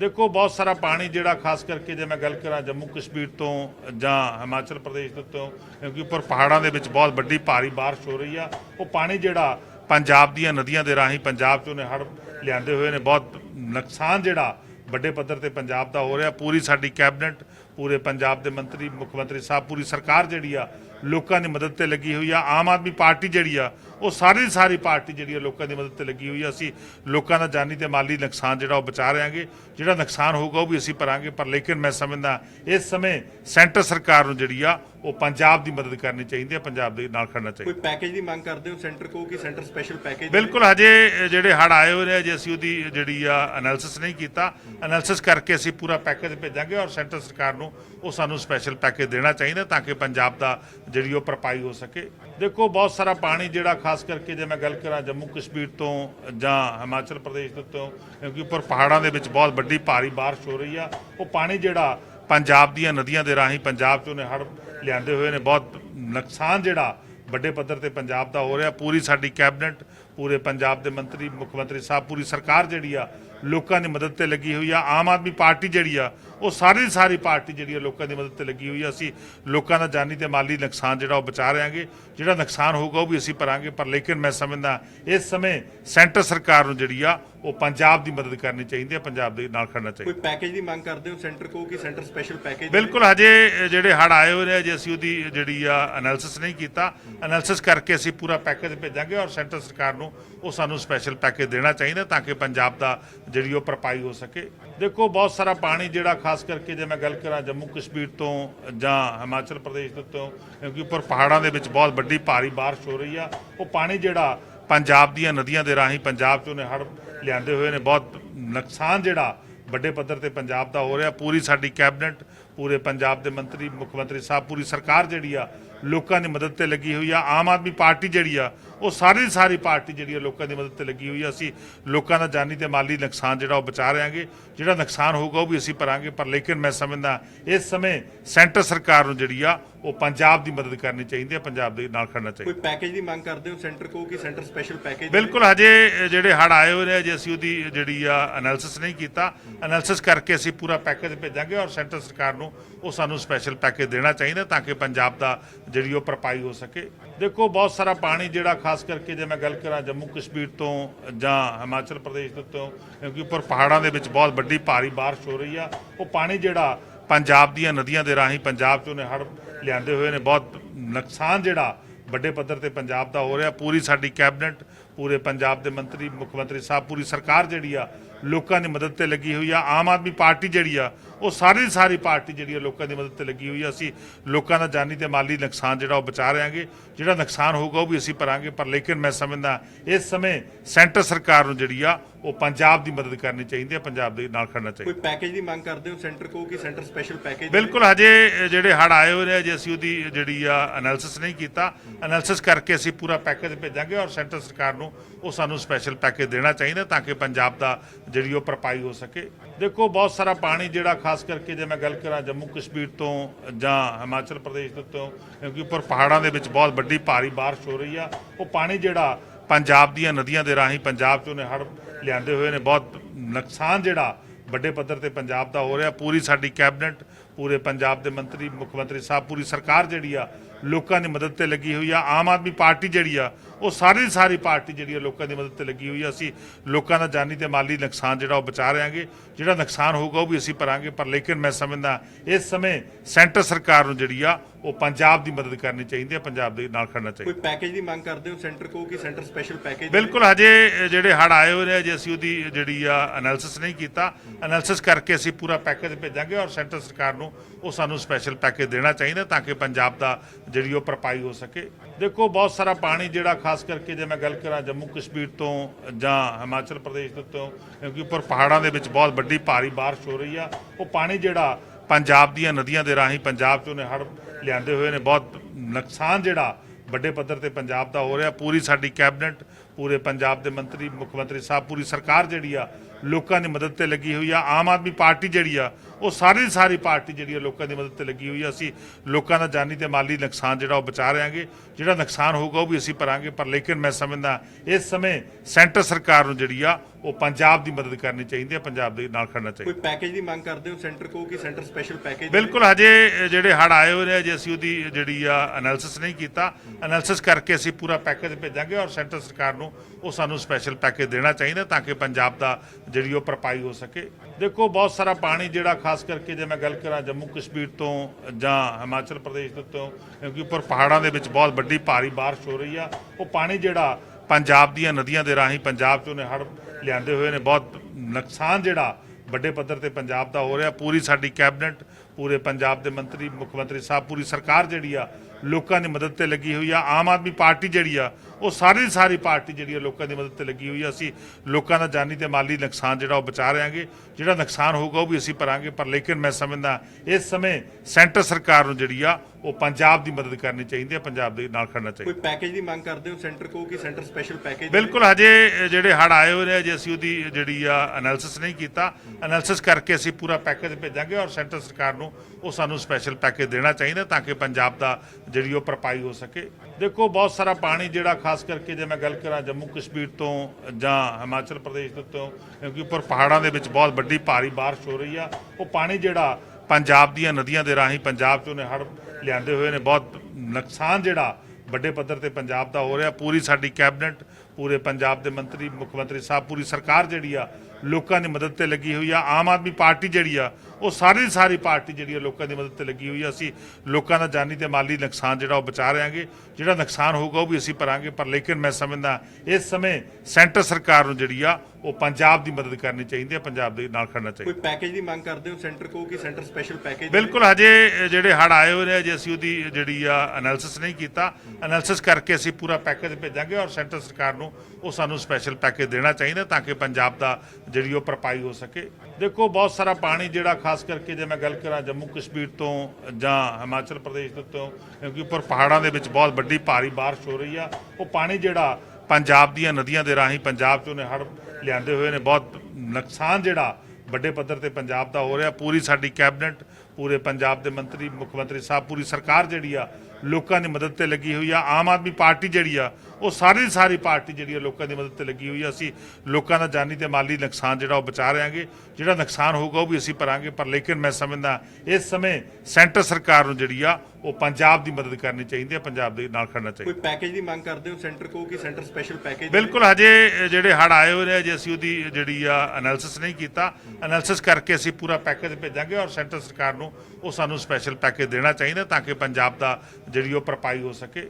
ਦੇਖੋ, ਬਹੁਤ ਸਾਰਾ ਪਾਣੀ ਜਿਹੜਾ, ਖਾਸ ਕਰਕੇ ਜੇ ਮੈਂ ਗੱਲ ਕਰਾਂ ਜੰਮੂ ਕਸ਼ਮੀਰ ਤੋਂ ਜਾਂ ਹਿਮਾਚਲ ਪ੍ਰਦੇਸ਼ ਦੇ ਤੋਂ ਕਿਉਂਕਿ ਉੱਪਰ ਪਹਾੜਾਂ ਦੇ ਵਿੱਚ ਬਹੁਤ ਵੱਡੀ ਭਾਰੀ ਬਾਰਿਸ਼ ਹੋ ਰਹੀ ਆ, ਉਹ ਪਾਣੀ ਜਿਹੜਾ ਪੰਜਾਬ ਦੀਆਂ ਨਦੀਆਂ ਦੇ ਰਾਹੀਂ ਪੰਜਾਬ ਚੋਂ ਨੇ ਹੜ ਲਿਆਂਦੇ ਹੋਏ ਨੇ, ਬਹੁਤ ਨੁਕਸਾਨ ਜਿਹੜਾ ਵੱਡੇ ਪੱਧਰ ਤੇ ਪੰਜਾਬ ਦਾ ਹੋ ਰਿਹਾ। ਪੂਰੀ ਸਾਡੀ ਕੈਬਨਿਟ, ਪੂਰੇ ਪੰਜਾਬ ਦੇ ਮੰਤਰੀ, ਮੁੱਖ ਮੰਤਰੀ ਸਾਹਿਬ, ਪੂਰੀ ਸਰਕਾਰ ਜਿਹੜੀ ਆ, ਲੋਕਾਂ ਦੀ ਮਦਦ ਤੇ ਲੱਗੀ ਹੋਈ ਆ। ਆਮ ਆਦਮੀ ਪਾਰਟੀ ਜਿਹੜੀ ਆ ਉਹ ਸਾਰੀ ਦੀ ਸਾਰੀ ਪਾਰਟੀ ਜਿਹੜੀ ਆ ਲੋਕਾਂ ਦੀ ਮਦਦ ਤੇ ਲੱਗੀ ਹੋਈ ਆ ਅਸੀਂ ਲੋਕਾਂ ਦਾ ਜਾਨੀ ਤੇ ਮਾਲੀ ਨੁਕਸਾਨ ਜਿਹੜਾ ਉਹ ਬਚਾ ਰਹਾਂਗੇ ਜਿਹੜਾ ਨੁਕਸਾਨ ਹੋਊਗਾ ਉਹ ਵੀ ਅਸੀਂ ਭਰਾਂਗੇ। ਪਰ ਲੇਕਿਨ ਮੈਂ ਸਮਝਦਾ ਇਸ ਸਮੇਂ ਸੈਂਟਰ ਸਰਕਾਰ ਨੂੰ ਜਿਹੜੀ ਆ ਉਹ ਪੰਜਾਬ ਦੀ ਮਦਦ ਕਰਨੀ ਚਾਹੀਦੀ ਹੈ ਪੰਜਾਬ ਦੇ ਨਾਲ ਖੜਨਾ ਚਾਹੀਦਾ। ਕੋਈ ਪੈਕੇਜ ਦੀ ਮੰਗ ਕਰਦੇ ਹੋ ਸੈਂਟਰ ਕੋ ਕਿ ਸੈਂਟਰ ਸਪੈਸ਼ਲ ਪੈਕੇਜ ਬਿਲਕੁਲ ਹਜੇ ਜਿਹੜੇ ਹੜ ਆਏ ਹੋਏ ਨੇ ਜੇ ਅਸੀਂ ਉਹਦੀ ਜਿਹੜੀ ਆ ਐਨਾਲਿਸਿਸ ਨਹੀਂ ਕੀਤਾ। ਐਨਾਲਿਸਿਸ ਕਰਕੇ ਅਸੀਂ ਪੂਰਾ ਪੈਕੇਜ ਭੇਜਾਂਗੇ ਔਰ ਸੈਂਟਰ ਸਰਕਾਰ ਨੂੰ ਉਹ ਸਾਨੂੰ ਸਪੈਸ਼ਲ ਪੈਕੇਜ ਦੇਣਾ ਚਾਹੀਦਾ ਤਾਂ ਕਿ ਪੰਜਾਬ ਦਾ ਜਿਹੜੀ ਉਹ ਭਰਪਾਈ ਹੋ ਸਕੇ। ਦੇਖੋ ਬਹੁਤ ਸਾਰਾ ਪਾਣੀ ਜਿਹੜਾ ਖਾਸ ਕਰਕੇ ਜੇ ਮੈਂ ਗੱਲ ਕਰਾਂ ਜੰਮੂ ਕਸ਼ਮੀਰ ਤੋਂ ਜਾਂ ਹਿਮਾਚਲ ਪ੍ਰਦੇਸ਼ ਦੇ ਤੋਂ ਕਿਉਂਕਿ ਉੱਪਰ ਪਹਾੜਾਂ ਦੇ ਵਿੱਚ ਬਹੁਤ ਵੱਡੀ ਭਾਰੀ ਬਾਰਿਸ਼ ਹੋ ਰਹੀ ਆ, ਉਹ ਪਾਣੀ ਜਿਹੜਾ ਪੰਜਾਬ ਦੀਆਂ ਨਦੀਆਂ ਦੇ ਰਾਹੀਂ ਪੰਜਾਬ ਚੋਂ ਨੇ ਹੜ ਲਿਆਂਦੇ ਹੋਏ ਨੇ, ਬਹੁਤ ਨੁਕਸਾਨ ਜਿਹੜਾ ਵੱਡੇ ਪੱਧਰ ਤੇ ਪੰਜਾਬ ਦਾ ਹੋ ਰਿਹਾ, ਪੂਰੀ ਸਾਡੀ ਕੈਬਨਿਟ ਪੂਰੇ ਪੰਜਾਬ ਦੇ ਮੰਤਰੀ, ਮੁੱਖ ਮੰਤਰੀ ਸਾਹਿਬ, ਪੂਰੀ ਸਰਕਾਰ ਜਿਹੜੀ ਆ, ਲੋਕਾਂ ਦੀ ਮਦਦ ਤੇ ਲੱਗੀ ਹੋਈ ਆ। ਆਮ ਆਦਮੀ ਪਾਰਟੀ ਜਿਹੜੀ ਆ, ਉਹ ਸਾਰੀ ਦੀ ਸਾਰੀ ਪਾਰਟੀ ਜਿਹੜੀ ਆ, ਲੋਕਾਂ ਦੀ ਮਦਦ ਤੇ ਲੱਗੀ ਹੋਈ ਆ। ਅਸੀਂ ਲੋਕਾਂ ਦਾ ਜਾਨੀ ਤੇ ਮਾਲੀ ਨੁਕਸਾਨ ਜਿਹੜਾ ਉਹ ਬਚਾ ਰਹਾਂਗੇ ਜਿਹੜਾ ਨੁਕਸਾਨ ਹੋਊਗਾ ਉਹ ਵੀ ਅਸੀਂ ਭਰਾਂਗੇ। ਪਰ ਲੇਕਿਨ ਮੈਂ ਸਮਝਦਾ, ਇਸ ਸਮੇਂ ਸੈਂਟਰ ਸਰਕਾਰ ਨੂੰ ਜਿਹੜੀ ਆ ਉਹ ਪੰਜਾਬ ਦੀ ਮਦਦ ਕਰਨੀ ਚਾਹੀਦੀ ਹੈ ਪੰਜਾਬ ਦੇ ਨਾਲ ਖੜਨਾ ਚਾਹੀਦਾ। ਕੋਈ ਪੈਕੇਜ ਦੀ ਮੰਗ ਕਰਦੇ ਹੋ ਸੈਂਟਰ ਕੋ ਕਿ ਸੈਂਟਰ ਸਪੈਸ਼ਲ ਪੈਕੇਜ ਬਿਲਕੁਲ ਹਜੇ ਜਿਹੜੇ ਹੜ ਆਏ ਹੋਏ ਨੇ ਜੇ ਅਸੀਂ ਉਹਦੀ ਜਿਹੜੀ ਆ ਐਨਾਲਿਸਿਸ ਨਹੀਂ ਕੀਤਾ। ਐਨਾਲਿਸਿਸ ਕਰਕੇ ਅਸੀਂ ਪੂਰਾ ਪੈਕੇਜ ਭੇਜਾਂਗੇ ਔਰ ਸੈਂਟਰ ਸਰਕਾਰ ਨੂੰ ਉਹ ਸਾਨੂੰ ਸਪੈਸ਼ਲ ਪੈਕੇਜ ਦੇਣਾ ਚਾਹੀਦਾ ਤਾਂ ਕਿ ਪੰਜਾਬ ਦਾ ਜਿਹੜੀ ਉਹ ਭਰਪਾਈ ਹੋ ਸਕੇ। ਦੇਖੋ ਬਹੁਤ ਸਾਰਾ ਪਾਣੀ ਜਿਹੜਾ ਖਾਸ ਕਰਕੇ ਜੇ ਮੈਂ ਗੱਲ ਕਰਾਂ ਜੰਮੂ ਕਸ਼ਮੀਰ ਤੋਂ ਜਾਂ ਹਿਮਾਚਲ ਪ੍ਰਦੇਸ਼ ਤੋਂ ਕਿਉਂਕਿ ਉੱਪਰ ਪਹਾੜਾਂ ਦੇ ਵਿੱਚ ਬਹੁਤ ਵੱਡੀ ਭਾਰੀ ਬਾਰਿਸ਼ ਹੋ ਰਹੀ ਆ ਉਹ ਪਾਣੀ ਜਿਹੜਾ ਪੰਜਾਬ ਦੀਆਂ ਨਦੀਆਂ ਦੇ ਰਾਹੀਂ ਪੰਜਾਬ ਚੋਂ ਨੇ ਹੜ ਲਿਆਂਦੇ ਹੋਏ ਨੇ, ਬਹੁਤ ਨੁਕਸਾਨ ਜਿਹੜਾ ਵੱਡੇ ਪੱਧਰ ਤੇ ਪੰਜਾਬ ਦਾ ਹੋ ਰਿਹਾ। ਪੂਰੀ ਸਾਡੀ ਕੈਬਨਿਟ, ਪੂਰੇ ਪੰਜਾਬ ਦੇ ਮੰਤਰੀ, ਮੁੱਖ ਮੰਤਰੀ ਸਾਹਿਬ, ਪੂਰੀ ਸਰਕਾਰ ਜਿਹੜੀ ਆ, ਲੋਕਾਂ ਦੀ ਮਦਦ ਤੇ ਲੱਗੀ ਹੋਈ ਆ। ਆਮ ਆਦਮੀ ਪਾਰਟੀ ਜਿਹੜੀ ਆ ਉਹ ਸਾਰੀ ਦੀ ਸਾਰੀ ਪਾਰਟੀ ਜਿਹੜੀ ਆ ਲੋਕਾਂ ਦੀ ਮਦਦ ਤੇ ਲੱਗੀ ਹੋਈ ਆ ਅਸੀਂ ਲੋਕਾਂ ਦਾ ਜਾਨੀ ਤੇ ਮਾਲੀ ਨੁਕਸਾਨ ਜਿਹੜਾ ਉਹ ਬਚਾ ਰਹਾਂਗੇ ਜਿਹੜਾ ਨੁਕਸਾਨ ਹੋਊਗਾ ਉਹ ਵੀ ਅਸੀਂ ਭਰਾਂਗੇ। ਪਰ ਲੇਕਿਨ ਮੈਂ ਸਮਝਦਾ ਇਸ ਸਮੇਂ ਸੈਂਟਰ ਸਰਕਾਰ ਨੂੰ ਜਿਹੜੀ ਆ ਉਹ ਪੰਜਾਬ ਦੀ ਮਦਦ ਕਰਨੀ ਚਾਹੀਦੀ ਹੈ ਪੰਜਾਬ ਦੇ ਨਾਲ ਖੜਨਾ ਚਾਹੀਦਾ। ਕੋਈ ਪੈਕੇਜ ਦੀ ਮੰਗ ਕਰਦੇ ਹੋ ਸੈਂਟਰ ਕੋ ਕਿ ਸੈਂਟਰ ਸਪੈਸ਼ਲ ਪੈਕੇਜ ਬਿਲਕੁਲ ਹਜੇ ਜਿਹੜੇ ਹੜ ਆਏ ਹੋਏ ਨੇ ਜੇ ਅਸੀਂ ਉਹਦੀ ਜਿਹੜੀ ਆ ਐਨਾਲਿਸਿਸ ਨਹੀਂ ਕੀਤਾ। ਐਨਾਲਿਸਿਸ ਕਰਕੇ ਅਸੀਂ ਪੂਰਾ ਪੈਕੇਜ ਭੇਜਾਂਗੇ ਔਰ ਸੈਂਟਰ ਸਰਕਾਰ ਨੂੰ ਉਹ ਸਾਨੂੰ ਸਪੈਸ਼ਲ ਪੈਕੇਜ ਦੇਣਾ ਚਾਹੀਦਾ ਤਾਂ ਕਿ ਪੰਜਾਬ ਦਾ ਜਿਹੜੀ ਉਹ ਭਰਪਾਈ ਹੋ ਸਕੇ। ਦੇਖੋ ਬਹੁਤ ਸਾਰਾ ਪਾਣੀ ਜਿਹੜਾ ਖਾਸ ਕਰਕੇ ਜੇ ਮੈਂ ਗੱਲ ਕਰਾਂ ਜੰਮੂ ਕਸ਼ਮੀਰ ਤੋਂ ਜਾਂ ਹਿਮਾਚਲ ਪ੍ਰਦੇਸ਼ ਦੇ ਤੋਂ ਕਿਉਂਕਿ ਉੱਪਰ ਪਹਾੜਾਂ ਦੇ ਵਿੱਚ ਬਹੁਤ ਵੱਡੀ ਭਾਰੀ ਬਾਰਿਸ਼ ਹੋ ਰਹੀ ਆ, ਉਹ ਪਾਣੀ ਜਿਹੜਾ ਪੰਜਾਬ ਦੀਆਂ ਨਦੀਆਂ ਦੇ ਰਾਹੀਂ ਪੰਜਾਬ ਚੋਂ ਨੇ ਹੜ ਲਿਆਂਦੇ ਹੋਏ ਨੇ, ਬਹੁਤ ਨੁਕਸਾਨ ਜਿਹੜਾ ਵੱਡੇ ਪੱਧਰ ਤੇ ਪੰਜਾਬ ਦਾ ਹੋ ਰਿਹਾ। ਪੂਰੀ ਸਾਡੀ ਕੈਬਨਿਟ, ਪੂਰੇ ਪੰਜਾਬ ਦੇ ਮੰਤਰੀ, ਮੁੱਖ ਮੰਤਰੀ ਸਾਹਿਬ, ਪੂਰੀ ਸਰਕਾਰ ਜਿਹੜੀ ਆ ਲੋਕਾਂ ਦੀ ਮਦਦ ਤੇ ਲੱਗੀ ਹੋਈ ਆ। ਆਮ ਆਦਮੀ ਪਾਰਟੀ ਜਿਹੜੀ ਆ ਉਹ ਸਾਰੀ ਸਾਰੀ ਪਾਰਟੀ ਜਿਹੜੀ ਆ ਲੋਕਾਂ ਦੀ ਮਦਦ ਤੇ ਲੱਗੀ ਹੋਈ ਆ। ਅਸੀਂ ਲੋਕਾਂ ਦਾ ਜਾਨੀ ਤੇ ਮਾਲੀ ਨੁਕਸਾਨ ਜਿਹੜਾ ਉਹ ਬਚਾ ਰਹਾਂਗੇ ਜਿਹੜਾ ਨੁਕਸਾਨ ਹੋਊਗਾ ਉਹ ਵੀ ਅਸੀਂ ਭਰਾਂਗੇ। ਪਰ ਲੇਕਿਨ ਮੈਂ ਸਮਝਦਾ ਇਸ ਸਮੇਂ ਸੈਂਟਰ ਸਰਕਾਰ ਨੂੰ ਜਿਹੜੀ ਆ ਉਹ ਪੰਜਾਬ ਦੀ ਮਦਦ ਕਰਨੀ ਚਾਹੀਦੀ ਹੈ ਪੰਜਾਬ ਦੇ ਨਾਲ ਖੜਨਾ ਚਾਹੀਦਾ। ਕੋਈ ਪੈਕੇਜ ਦੀ ਮੰਗ ਕਰਦੇ ਹੋ ਸੈਂਟਰ ਕੋ ਕਿ ਸੈਂਟਰ ਸਪੈਸ਼ਲ ਪੈਕੇਜ ਬਿਲਕੁਲ ਹਜੇ ਜਿਹੜੇ ਹੜ ਆਏ ਹੋਏ ਨੇ ਜੇ ਅਸੀਂ ਉਹਦੀ ਜਿਹੜੀ ਆ ਐਨਾਲਿਸਿਸ ਨਹੀਂ ਕੀਤਾ। ਐਨਾਲਿਸਿਸ ਕਰਕੇ ਅਸੀਂ ਪੂਰਾ ਪੈਕੇਜ ਭੇਜਾਂਗੇ ਔਰ ਸੈਂਟਰ ਸਰਕਾਰ ਨੂੰ ਉਹ ਸਾਨੂੰ ਸਪੈਸ਼ਲ ਪੈਕੇਜ ਦੇਣਾ ਚਾਹੀਦਾ ਤਾਂ ਕਿ ਪੰਜਾਬ ਦਾ ਜਿਹੜੀ ਉਹ ਭਰਪਾਈ ਹੋ ਸਕੇ। ਦੇਖੋ, ਬਹੁਤ ਸਾਰਾ ਪਾਣੀ ਜਿਹੜਾ, ਖਾਸ ਕਰਕੇ ਜੇ ਮੈਂ ਗੱਲ ਕਰਾਂ ਜੰਮੂ ਕਸ਼ਮੀਰ ਤੋਂ ਜਾਂ ਹਿਮਾਚਲ ਪ੍ਰਦੇਸ਼ ਦੇ ਤੋਂ ਕਿਉਂਕਿ ਉੱਪਰ ਪਹਾੜਾਂ ਦੇ ਵਿੱਚ ਬਹੁਤ ਵੱਡੀ ਭਾਰੀ ਬਾਰਿਸ਼ ਹੋ ਰਹੀ ਆ। ਉਹ ਪਾਣੀ ਜਿਹੜਾ ਪੰਜਾਬ ਦੀਆਂ ਨਦੀਆਂ ਦੇ ਰਾਹੀਂ ਪੰਜਾਬ ਚੋਂ ਨੇ ਹੜ ਲਿਆਂਦੇ ਹੋਏ ਨੇ। ਬਹੁਤ ਨੁਕਸਾਨ ਜਿਹੜਾ ਵੱਡੇ ਪੱਧਰ ਤੇ ਪੰਜਾਬ ਦਾ ਹੋ ਰਿਹਾ। ਪੂਰੀ ਸਾਡੀ ਕੈਬਨਿਟ, ਪੂਰੇ ਪੰਜਾਬ ਦੇ ਮੰਤਰੀ, ਮੁੱਖ ਮੰਤਰੀ ਸਾਹਿਬ, ਪੂਰੀ ਸਰਕਾਰ ਜਿਹੜੀ ਆ, ਲੋਕਾਂ ਦੀ ਮਦਦ ਤੇ ਲੱਗੀ ਹੋਈ ਆ। ਆਮ ਆਦਮੀ ਪਾਰਟੀ ਜਿਹੜੀ ਆ ਉਹ ਸਾਰੀ ਦੀ ਸਾਰੀ ਪਾਰਟੀ ਜਿਹੜੀ ਆ ਲੋਕਾਂ ਦੀ ਮਦਦ ਤੇ ਲੱਗੀ ਹੋਈ ਆ ਅਸੀਂ ਲੋਕਾਂ ਦਾ ਜਾਨੀ ਤੇ ਮਾਲੀ ਨੁਕਸਾਨ ਜਿਹੜਾ ਉਹ ਬਚਾ ਰਹਾਂਗੇ ਜਿਹੜਾ ਨੁਕਸਾਨ ਹੋਊਗਾ ਉਹ ਵੀ ਅਸੀਂ ਭਰਾਂਗੇ। ਪਰ ਲੇਕਿਨ ਮੈਂ ਸਮਝਦਾ ਇਸ ਸਮੇਂ ਸੈਂਟਰ ਸਰਕਾਰ ਨੂੰ ਜਿਹੜੀ ਆ ਉਹ ਪੰਜਾਬ ਦੀ ਮਦਦ ਕਰਨੀ ਚਾਹੀਦੀ ਹੈ ਪੰਜਾਬ ਦੇ ਨਾਲ ਖੜਨਾ ਚਾਹੀਦਾ। ਕੋਈ ਪੈਕੇਜ ਦੀ ਮੰਗ ਕਰਦੇ ਹੋ ਸੈਂਟਰ ਕੋ ਕਿ ਸੈਂਟਰ ਸਪੈਸ਼ਲ ਪੈਕੇਜ ਬਿਲਕੁਲ ਹਜੇ ਜਿਹੜੇ ਹੜ ਆਏ ਹੋਏ ਨੇ ਅਜੇ ਅਸੀਂ ਉਹਦੀ ਜਿਹੜੀ ਆ ਐਨਾਲਿਸਿਸ ਨਹੀਂ ਕੀਤਾ। ਐਨਾਲਿਸਿਸ ਕਰਕੇ ਅਸੀਂ ਪੂਰਾ ਪੈਕੇਜ ਭੇਜਾਂਗੇ ਔਰ ਸੈਂਟਰ ਸਰਕਾਰ ਨੂੰ ਉਹ ਸਾਨੂੰ ਸਪੈਸ਼ਲ ਪੈਕੇਜ ਦੇਣਾ ਚਾਹੀਦਾ ਤਾਂ ਕਿ ਪੰਜਾਬ ਦਾ ਜਿਹੜੀ ਉਹ ਭਰਪਾਈ ਹੋ ਸਕੇ। ਦੇਖੋ ਬਹੁਤ ਸਾਰਾ ਪਾਣੀ ਜਿਹੜਾ ਖਾਸ ਕਰਕੇ ਜੇ ਮੈਂ ਗੱਲ ਕਰਾਂ ਜੰਮੂ ਕਸ਼ਮੀਰ ਤੋਂ ਜਾਂ ਹਿਮਾਚਲ ਪ੍ਰਦੇਸ਼ ਦੇ ਤੋਂ ਕਿਉਂਕਿ ਉੱਪਰ ਪਹਾੜਾਂ ਦੇ ਵਿੱਚ ਬਹੁਤ ਵੱਡੀ ਭਾਰੀ ਬਾਰਿਸ਼ ਹੋ ਰਹੀ ਆ, ਉਹ ਪਾਣੀ ਜਿਹੜਾ ਪੰਜਾਬ ਦੀਆਂ ਨਦੀਆਂ ਦੇ ਰਾਹੀਂ ਪੰਜਾਬ ਚੋਂ ਨੇ ਹੜ ਲਿਆਂਦੇ ਹੋਏ ਨੇ, ਬਹੁਤ ਨੁਕਸਾਨ ਜਿਹੜਾ ਵੱਡੇ ਪੱਧਰ ਤੇ ਪੰਜਾਬ ਦਾ ਹੋ ਰਿਹਾ। ਪੂਰੀ ਸਾਡੀ ਕੈਬਨਿਟ, ਪੂਰੇ ਪੰਜਾਬ ਦੇ ਮੰਤਰੀ, ਮੁੱਖ ਮੰਤਰੀ ਸਾਹਿਬ, ਪੂਰੀ ਸਰਕਾਰ ਜਿਹੜੀ ਆ ਲੋਕਾਂ ਦੀ ਮਦਦ ਤੇ ਲੱਗੀ ਹੋਈ ਆ। ਆਮ ਆਦਮੀ ਪਾਰਟੀ ਜਿਹੜੀ ਆ ਉਹ ਸਾਰੀ ਸਾਰੀ ਪਾਰਟੀ ਜਿਹੜੀ ਆ ਲੋਕਾਂ ਦੀ ਮਦਦ ਤੇ ਲੱਗੀ ਹੋਈ ਆ। ਅਸੀਂ ਲੋਕਾਂ ਦਾ ਜਾਨੀ ਤੇ ਮਾਲੀ ਨੁਕਸਾਨ ਜਿਹੜਾ ਉਹ ਬਚਾ ਰਹਾਂਗੇ ਜਿਹੜਾ ਨੁਕਸਾਨ ਹੋਊਗਾ ਉਹ ਵੀ ਅਸੀਂ ਭਰਾਂਗੇ। ਪਰ ਲੇਕਿਨ ਮੈਂ ਸਮਝਦਾ ਇਸ ਸਮੇਂ ਸੈਂਟਰ ਸਰਕਾਰ ਨੂੰ ਜਿਹੜੀ ਆ ਉਹ ਪੰਜਾਬ ਦੀ ਮਦਦ ਕਰਨੀ ਚਾਹੀਦੀ ਹੈ ਪੰਜਾਬ ਦੇ ਨਾਲ ਖੜਨਾ ਚਾਹੀਦਾ। ਕੋਈ ਪੈਕੇਜ ਦੀ ਮੰਗ ਕਰਦੇ ਹੋ ਸੈਂਟਰ ਕੋ ਕਿ ਸੈਂਟਰ ਸਪੈਸ਼ਲ ਪੈਕੇਜ ਬਿਲਕੁਲ ਹਜੇ ਜਿਹੜੇ ਹੜ ਆਏ ਹੋਏ ਨੇ ਅਜੇ ਅਸੀਂ ਉਹਦੀ ਜਿਹੜੀ ਆ ਐਨਾਲਿਸਿਸ ਨਹੀਂ ਕੀਤਾ। ਐਨਾਲਿਸਿਸ ਕਰਕੇ ਅਸੀਂ ਪੂਰਾ ਪੈਕੇਜ ਭੇਜਾਂਗੇ ਔਰ ਸੈਂਟਰ ਸਰਕਾਰ ਨੂੰ ਉਹ ਸਾਨੂੰ ਸਪੈਸ਼ਲ ਪੈਕੇਜ ਦੇਣਾ ਚਾਹੀਦਾ ਤਾਂ ਕਿ ਪੰਜਾਬ ਦਾ ਜਿਹੜੀ ਉਹ ਭਰਪਾਈ ਹੋ ਸਕੇ। ਦੇਖੋ, ਬਹੁਤ ਸਾਰਾ ਪਾਣੀ ਜਿਹੜਾ, ਖਾਸ ਕਰਕੇ ਜੇ ਮੈਂ ਗੱਲ ਕਰਾਂ ਜੰਮੂ ਕਸ਼ਮੀਰ ਤੋਂ ਜਾਂ ਹਿਮਾਚਲ ਪ੍ਰਦੇਸ਼ ਦੇ ਤੋਂ ਕਿਉਂਕਿ ਉੱਪਰ ਪਹਾੜਾਂ ਦੇ ਵਿੱਚ ਬਹੁਤ ਵੱਡੀ ਭਾਰੀ ਬਾਰਿਸ਼ ਹੋ ਰਹੀ ਆ। ਉਹ ਪਾਣੀ ਜਿਹੜਾ ਪੰਜਾਬ ਦੀਆਂ ਨਦੀਆਂ ਦੇ ਰਾਹੀਂ, ਪੰਜਾਬ ਚੋਂ ਨੇ ਹੜ ਲਿਆਂਦੇ ਹੋਏ ਨੇ। ਬਹੁਤ ਨੁਕਸਾਨ ਜਿਹੜਾ ਵੱਡੇ ਪੱਧਰ ਤੇ ਪੰਜਾਬ ਦਾ ਹੋ ਰਿਹਾ। ਪੂਰੀ ਸਾਡੀ ਕੈਬਨਿਟ, ਪੂਰੇ ਪੰਜਾਬ ਦੇ ਮੰਤਰੀ, ਮੁੱਖ ਮੰਤਰੀ ਸਾਹਿਬ, ਪੂਰੀ ਸਰਕਾਰ ਜਿਹੜੀ ਆ, ਲੋਕਾਂ ਦੀ ਮਦਦ ਤੇ ਲੱਗੀ ਹੋਈ ਆ। ਆਮ ਆਦਮੀ ਪਾਰਟੀ ਜਿਹੜੀ ਆ ਉਹ ਸਾਰੀ ਦੀ ਸਾਰੀ ਪਾਰਟੀ ਜਿਹੜੀ ਆ ਲੋਕਾਂ ਦੀ ਮਦਦ ਤੇ ਲੱਗੀ ਹੋਈ ਆ ਅਸੀਂ ਲੋਕਾਂ ਦਾ ਜਾਨੀ ਤੇ ਮਾਲੀ ਨੁਕਸਾਨ ਜਿਹੜਾ ਉਹ ਬਚਾ ਰਹਾਂਗੇ ਜਿਹੜਾ ਨੁਕਸਾਨ ਹੋਊਗਾ ਉਹ ਵੀ ਅਸੀਂ ਭਰਾਂਗੇ। ਪਰ ਲੇਕਿਨ ਮੈਂ ਸਮਝਦਾ ਇਸ ਸਮੇਂ ਸੈਂਟਰ ਸਰਕਾਰ ਨੂੰ ਜਿਹੜੀ ਆ ਉਹ ਪੰਜਾਬ ਦੀ ਮਦਦ ਕਰਨੀ ਚਾਹੀਦੀ ਹੈ ਪੰਜਾਬ ਦੇ ਨਾਲ ਖੜਨਾ ਚਾਹੀਦਾ। ਕੋਈ ਪੈਕੇਜ ਦੀ ਮੰਗ ਕਰਦੇ ਹੋ ਸੈਂਟਰ ਕੋ ਕਿ ਸੈਂਟਰ ਸਪੈਸ਼ਲ ਪੈਕੇਜ ਬਿਲਕੁਲ ਹਜੇ ਜਿਹੜੇ ਹੜ ਆਏ ਹੋਏ ਨੇ ਅਜੇ ਅਸੀਂ ਉਹਦੀ ਜਿਹੜੀ ਆ ਐਨਾਲਿਸਿਸ ਨਹੀਂ ਕੀਤਾ। ਐਨਾਲਿਸਿਸ ਕਰਕੇ ਅਸੀਂ ਪੂਰਾ ਪੈਕੇਜ ਭੇਜਾਂਗੇ ਔਰ ਸੈਂਟਰ ਸਰਕਾਰ ਨੂੰ ਉਹ ਸਾਨੂੰ ਸਪੈਸ਼ਲ ਪੈਕੇਜ ਦੇਣਾ ਚਾਹੀਦਾ ਤਾਂ ਕਿ ਪੰਜਾਬ ਦਾ ਜਿਹੜੀ ਉਹ ਭਰਪਾਈ ਹੋ ਸਕੇ। ਦੇਖੋ ਬਹੁਤ ਸਾਰਾ ਪਾਣੀ ਜਿਹੜਾ ਖਾਸ ਕਰਕੇ ਜੇ ਮੈਂ ਗੱਲ ਕਰਾਂ ਜੰਮੂ ਕਸ਼ਮੀਰ ਤੋਂ ਜਾਂ ਹਿਮਾਚਲ ਪ੍ਰਦੇਸ਼ ਦੇ ਤੋਂ ਕਿਉਂਕਿ ਉੱਪਰ ਪਹਾੜਾਂ ਦੇ ਵਿੱਚ ਬਹੁਤ ਵੱਡੀ ਭਾਰੀ ਬਾਰਿਸ਼ ਹੋ ਰਹੀ ਆ, ਉਹ ਪਾਣੀ ਜਿਹੜਾ ਪੰਜਾਬ ਦੀਆਂ ਨਦੀਆਂ ਦੇ ਰਾਹੀਂ ਪੰਜਾਬ ਚੋਂ ਨੇ ਹੜ ਲਿਆਂਦੇ ਹੋਏ ਨੇ, ਬਹੁਤ ਨੁਕਸਾਨ ਜਿਹੜਾ ਵੱਡੇ ਪੱਧਰ ਤੇ ਪੰਜਾਬ ਦਾ ਹੋ ਰਿਹਾ। ਪੂਰੀ ਸਾਡੀ ਕੈਬਨਿਟ, ਪੂਰੇ ਪੰਜਾਬ ਦੇ ਮੰਤਰੀ, ਮੁੱਖ ਮੰਤਰੀ ਸਾਹਿਬ, ਪੂਰੀ ਸਰਕਾਰ ਜਿਹੜੀ ਆ ਲੋਕਾਂ ਦੀ ਮਦਦ ਤੇ ਲੱਗੀ ਹੋਈ ਆ। ਆਮ ਆਦਮੀ ਪਾਰਟੀ ਜਿਹੜੀ ਆ ਉਹ ਸਾਰੀ ਸਾਰੀ ਪਾਰਟੀ ਜਿਹੜੀ ਆ ਲੋਕਾਂ ਦੀ ਮਦਦ ਤੇ ਲੱਗੀ ਹੋਈ ਆ। ਅਸੀਂ ਲੋਕਾਂ ਦਾ ਜਾਨੀ ਤੇ ਮਾਲੀ ਨੁਕਸਾਨ ਜਿਹੜਾ ਉਹ ਬਚਾ ਰਹਾਂਗੇ ਜਿਹੜਾ ਨੁਕਸਾਨ ਹੋਊਗਾ ਉਹ ਵੀ ਅਸੀਂ ਭਰਾਂਗੇ। ਪਰ ਲੇਕਿਨ ਮੈਂ ਸਮਝਦਾ ਇਸ ਸਮੇਂ ਸੈਂਟਰ ਸਰਕਾਰ ਨੂੰ ਜਿਹੜੀ ਆ ਉਹ ਪੰਜਾਬ ਦੀ ਮਦਦ ਕਰਨੀ ਚਾਹੀਦੀ ਹੈ ਪੰਜਾਬ ਦੇ ਨਾਲ ਖੜਨਾ ਚਾਹੀਦਾ। ਕੋਈ ਪੈਕੇਜ ਦੀ ਮੰਗ ਕਰਦੇ ਹੋ ਸੈਂਟਰ ਕੋ ਕਿ ਸੈਂਟਰ ਸਪੈਸ਼ਲ ਪੈਕੇਜ ਬਿਲਕੁਲ ਹਜੇ ਜਿਹੜੇ ਹੜ ਆਏ ਹੋਏ ਨੇ ਅਜੇ ਅਸੀਂ ਉਹਦੀ ਜਿਹੜੀ ਆ ਐਨਾਲਿਸਿਸ ਨਹੀਂ ਕੀਤਾ। ਐਨਾਲਿਸਿਸ ਕਰਕੇ ਅਸੀਂ ਪੂਰਾ ਪੈਕੇਜ ਭੇਜਾਂਗੇ ਔਰ ਸੈਂਟਰ ਸਰਕਾਰ ਨੂੰ ਉਹ ਸਾਨੂੰ ਸਪੈਸ਼ਲ ਪੈਕੇਜ ਦੇਣਾ ਚਾਹੀਦਾ ਤਾਂ ਕਿ ਪੰਜਾਬ ਦਾ ਜਿਹੜੀ ਉਹ ਭਰਪਾਈ ਹੋ ਸਕੇ। ਦੇਖੋ, ਬਹੁਤ ਸਾਰਾ ਪਾਣੀ ਜਿਹੜਾ, ਖਾਸ ਕਰਕੇ ਜੇ ਮੈਂ ਗੱਲ ਕਰਾਂ ਜੰਮੂ ਕਸ਼ਮੀਰ ਤੋਂ ਜਾਂ ਹਿਮਾਚਲ ਪ੍ਰਦੇਸ਼ ਦੇ ਤੋਂ ਕਿਉਂਕਿ ਉੱਪਰ ਪਹਾੜਾਂ ਦੇ ਵਿੱਚ ਬਹੁਤ ਵੱਡੀ ਭਾਰੀ ਬਾਰਿਸ਼ ਹੋ ਰਹੀ ਆ। ਉਹ ਪਾਣੀ ਜਿਹੜਾ ਪੰਜਾਬ ਦੀਆਂ ਨਦੀਆਂ ਦੇ ਰਾਹੀਂ ਪੰਜਾਬ ਚੋਂ ਨੇ ਹੜ ਲਿਆਂਦੇ ਹੋਏ ਨੇ। ਬਹੁਤ ਨੁਕਸਾਨ ਜਿਹੜਾ ਵੱਡੇ ਪੱਧਰ ਤੇ ਪੰਜਾਬ ਦਾ ਹੋ ਰਿਹਾ। ਪੂਰੀ ਸਾਡੀ ਕੈਬਨਿਟ, ਪੂਰੇ ਪੰਜਾਬ ਦੇ ਮੰਤਰੀ, ਮੁੱਖ ਮੰਤਰੀ ਸਾਹਿਬ, ਪੂਰੀ ਸਰਕਾਰ ਜਿਹੜੀ ਆ, ਲੋਕਾਂ ਦੀ ਮਦਦ ਤੇ ਲੱਗੀ ਹੋਈ ਆ। ਆਮ ਆਦਮੀ ਪਾਰਟੀ ਜਿਹੜੀ ਆ ਉਹ ਸਾਰੀ ਦੀ ਸਾਰੀ ਪਾਰਟੀ ਜਿਹੜੀ ਆ ਲੋਕਾਂ ਦੀ ਮਦਦ ਤੇ ਲੱਗੀ ਹੋਈ ਆ ਅਸੀਂ ਲੋਕਾਂ ਦਾ ਜਾਨੀ ਤੇ ਮਾਲੀ ਨੁਕਸਾਨ ਜਿਹੜਾ ਉਹ ਬਚਾ ਰਹਾਂਗੇ ਜਿਹੜਾ ਨੁਕਸਾਨ ਹੋਊਗਾ ਉਹ ਵੀ ਅਸੀਂ ਭਰਾਂਗੇ। ਪਰ ਲੇਕਿਨ ਮੈਂ ਸਮਝਦਾ ਇਸ ਸਮੇਂ ਸੈਂਟਰ ਸਰਕਾਰ ਨੂੰ ਜਿਹੜੀ ਆ ਉਹ ਪੰਜਾਬ ਦੀ ਮਦਦ ਕਰਨੀ ਚਾਹੀਦੀ ਹੈ ਪੰਜਾਬ ਦੇ ਨਾਲ ਖੜਨਾ ਚਾਹੀਦਾ। ਕੋਈ ਪੈਕੇਜ ਦੀ ਮੰਗ ਕਰਦੇ ਹੋ ਸੈਂਟਰ ਕੋ ਕਿ ਸੈਂਟਰ ਸਪੈਸ਼ਲ ਪੈਕੇਜ ਬਿਲਕੁਲ ਹਜੇ ਜਿਹੜੇ ਹੜ ਆਏ ਹੋਏ ਨੇ ਅਜੇ ਅਸੀਂ ਉਹਦੀ ਜਿਹੜੀ ਆ ਐਨਾਲਿਸਿਸ ਨਹੀਂ ਕੀਤਾ। ਐਨਾਲਿਸਿਸ ਕਰਕੇ ਅਸੀਂ ਪੂਰਾ ਪੈਕੇਜ ਭੇਜਾਂਗੇ ਔਰ ਸੈਂਟਰ ਸਰਕਾਰ ਨੂੰ ਉਹ ਸਾਨੂੰ ਸਪੈਸ਼ਲ ਪੈਕੇਜ ਦੇਣਾ ਚਾਹੀਦਾ ਤਾਂ ਕਿ ਪੰਜਾਬ ਦਾ ਜਿਹੜੀ ਉਹ ਭਰਪਾਈ ਹੋ ਸਕੇ।